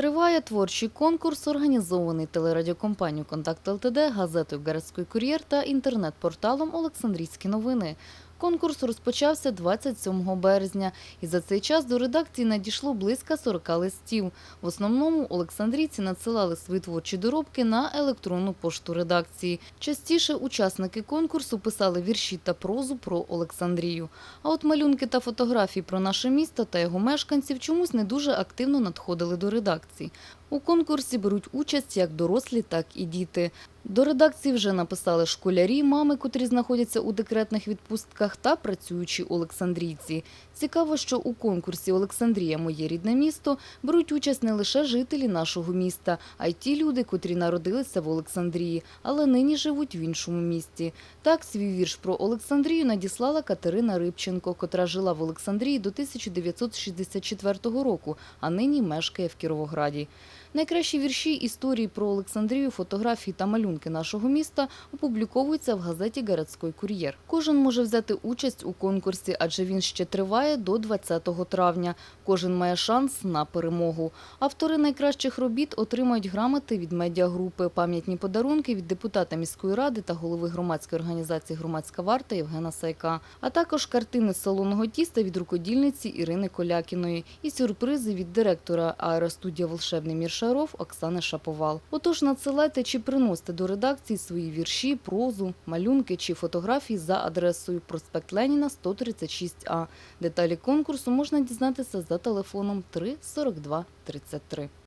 Триває творчий конкурс, організований телерадіокомпанією «Контакт ЛТД», газетою «Городський кур'єр» та інтернет-порталом «Олександрійські новини». Конкурс розпочався 27 березня, і за цей час до редакції надійшло близько 40 листів. В основному олександрійці надсилали свої творчі доробки на електронну пошту редакції. Частіше учасники конкурсу писали вірші та прозу про Олександрію. А от малюнки та фотографії про наше місто та його мешканців чомусь не дуже активно надходили до редакції. У конкурсі беруть участь як дорослі, так і діти. До редакції вже написали школярі, мами, котрі знаходяться у декретних відпустках, та працюючі олександрійці. Цікаво, що у конкурсі Олександрія моє рідне місто беруть участь не лише жителі нашого міста, а й ті люди, котрі народилися в Олександрії, але нині живуть в іншому місті. Так свій вірш про Олександрію надіслала Катерина Рибченко, котра жила в Олександрії до 1964 року, а нині мешкає в Кіровограді. Найкращі вірші історії про Олександрію, фотографії та малюнки нашого міста опубліковуються в газеті «Городський кур'єр». Кожен може взяти участь у конкурсі, адже він ще триває до 20 травня. Кожен має шанс на перемогу. Автори найкращих робіт отримають грамоти від медіагрупи, пам'ятні подарунки від депутата міської ради та голови громадської організації «Громадська варта» Євгена Сайка, а також картини з солоного тіста від рукодільниці Ірини Колякіної і сюрпризи від директора аеростудія «Волшебний мір Шаров» Оксани Шаповал. Отож, надсилайте чи приносите до редакції свої вірші, прозу, малюнки чи фотографії за адресою проспект Леніна, 136А. Деталі конкурсу можна дізнатися за телефоном 3 42 33.